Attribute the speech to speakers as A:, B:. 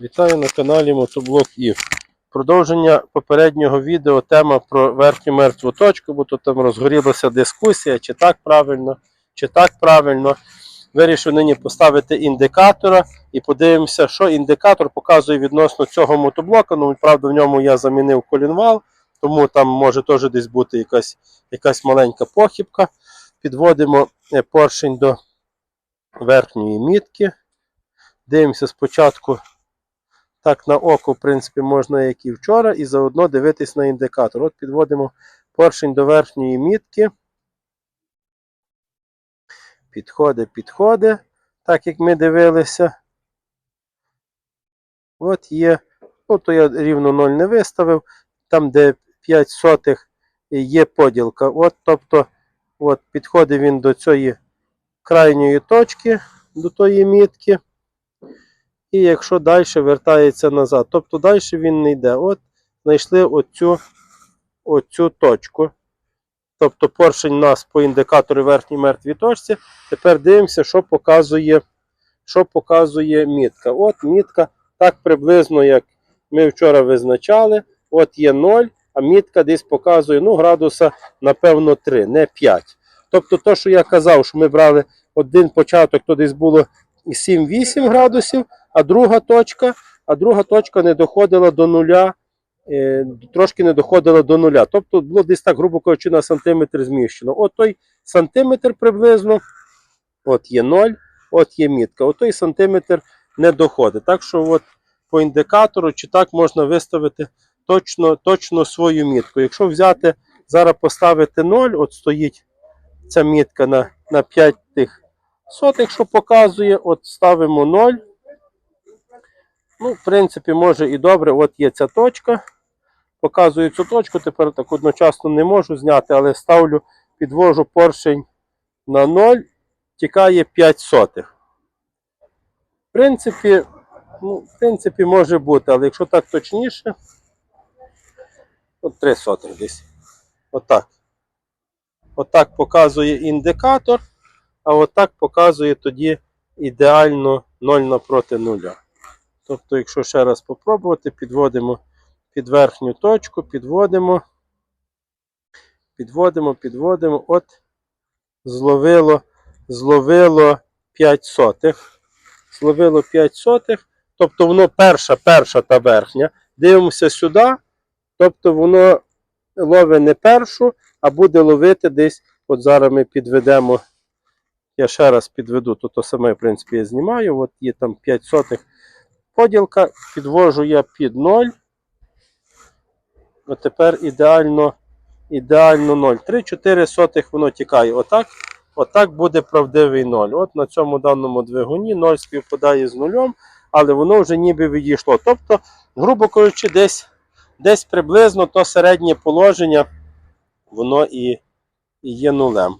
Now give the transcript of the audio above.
A: Вітаю на каналі Мотоблок Ів. Продовження попереднього відео тема про верхню мертву точку, бо тут там розгорілася дискусія, чи так правильно, чи так правильно. Вирішив нині поставити індикатора і подивимося, що індикатор показує відносно цього мотоблока. Ну, правда, в ньому я замінив колінвал, тому там може теж десь бути якась, якась маленька похибка. Підводимо е, поршень до верхньої мітки. Дивимося спочатку так на око, в принципі, можна, як і вчора, і заодно дивитись на індикатор. От підводимо поршень до верхньої мітки. Підходить, підходить, так як ми дивилися. От є. Ну, то я рівно 0 не виставив. Там, де 5 сотих є поділка. От, тобто, от, підходить він до цієї крайньої точки, до тої мітки. І якщо далі вертається назад, тобто далі він не йде. От знайшли оцю, оцю точку. Тобто поршень у нас по індикатору верхній мертвій точці. Тепер дивимося, що показує, що показує мітка. От мітка так приблизно, як ми вчора визначали. От є 0, а мітка десь показує ну, градуса, напевно, 3, не 5. Тобто, то, що я казав, що ми брали один початок, то десь було 7-8 градусів, а друга точка, а друга точка не доходила до нуля, е, трошки не доходила до нуля. Тобто було десь так, грубо кажучи, на сантиметр зміщено. От той сантиметр приблизно, от є 0, от є мітка. От той сантиметр не доходить. Так що от по індикатору чи так можна виставити точно, точно свою мітку. Якщо взяти, зараз поставити 0, от стоїть ця мітка на, на 5 тих сотих, що показує, от ставимо 0. Ну, в принципі, може і добре. От є ця точка. Показую цю точку, тепер так одночасно не можу зняти, але ставлю, підвожу поршень на 0, тікає 5 сотих. В принципі, ну, в принципі, може бути, але якщо так точніше, от 3 сотих десь. Отак. Отак показує індикатор, а отак показує тоді ідеально 0 напроти нуля. Тобто, якщо ще раз спробувати, підводимо під верхню точку, підводимо, підводимо, підводимо, от зловило, зловило 5 сотих. Зловило 5 сотих. Тобто воно перша, перша та верхня. Дивимося сюди. Тобто воно ловить не першу, а буде ловити десь. От зараз ми підведемо. Я ще раз підведу, то то саме, в принципі, я знімаю. От є там 5 сотих поділка, підвожу я під 0. От тепер ідеально, ідеально 0. 3-4 сотих воно тікає. Отак, отак буде правдивий 0. От на цьому даному двигуні 0 співпадає з нульом, але воно вже ніби відійшло. Тобто, грубо кажучи, десь, десь приблизно то середнє положення, воно і, і є нулем.